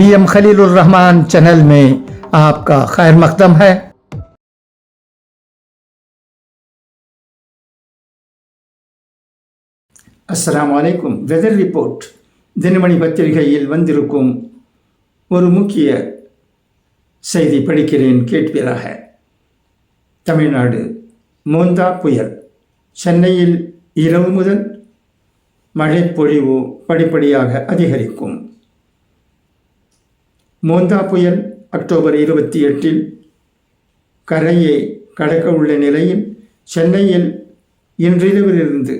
V M Khalilur Rahman channel में आपका खैर मकदम है அஸ்ஸலாமு அலைக்கும் வெதர் ரிப்போர்ட் தினமணி பத்திரிகையில் வந்திருக்கும் ஒரு முக்கிய செய்தி படிக்கிறேன் கேட்பீராக தமிழ்நாடு மோந்தா புயல் சென்னையில் இரவு முதல் மழைப்பொழிவு படிப்படியாக அதிகரிக்கும் மோந்தா புயல் அக்டோபர் இருபத்தி எட்டில் கரையை கடக்க உள்ள நிலையில் சென்னையில் இன்றிரவிலிருந்து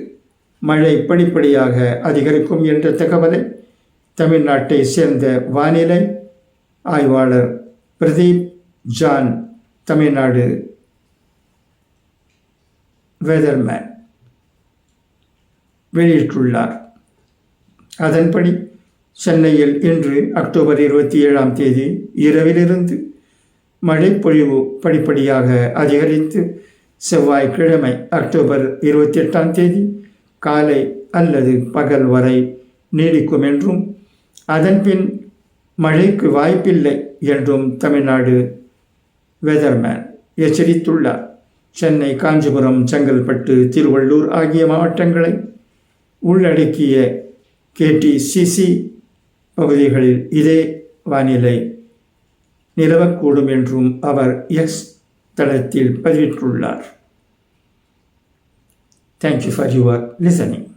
மழை படிப்படியாக அதிகரிக்கும் என்ற தகவலை தமிழ்நாட்டை சேர்ந்த வானிலை ஆய்வாளர் பிரதீப் ஜான் தமிழ்நாடு வெதர்மேன் வெளியிட்டுள்ளார். அதன்படி சென்னையில் இன்று அக்டோபர் இருபத்தி ஏழாம் தேதி இரவிலிருந்து மழைப்பொழிவு படிப்படியாக அதிகரித்து செவ்வாய்க்கிழமை அக்டோபர் இருபத்தி எட்டாம் தேதி காலை அல்லது பகல் வரை நீடிக்கும் என்றும் அதன்பின் மழைக்கு வாய்ப்பில்லை என்றும் தமிழ்நாடு வெதர்மேன் எச்சரித்துள்ளார். சென்னை காஞ்சிபுரம் செங்கல்பட்டு திருவள்ளூர் ஆகிய மாவட்டங்களை உள்ளடக்கிய கேடிசிசி பகுதிகளில் இதே வானிலை நிலவக்கூடும் என்றும் அவர் எக்ஸ் தளத்தில் பதிவிட்டுள்ளார். Thank you for your listening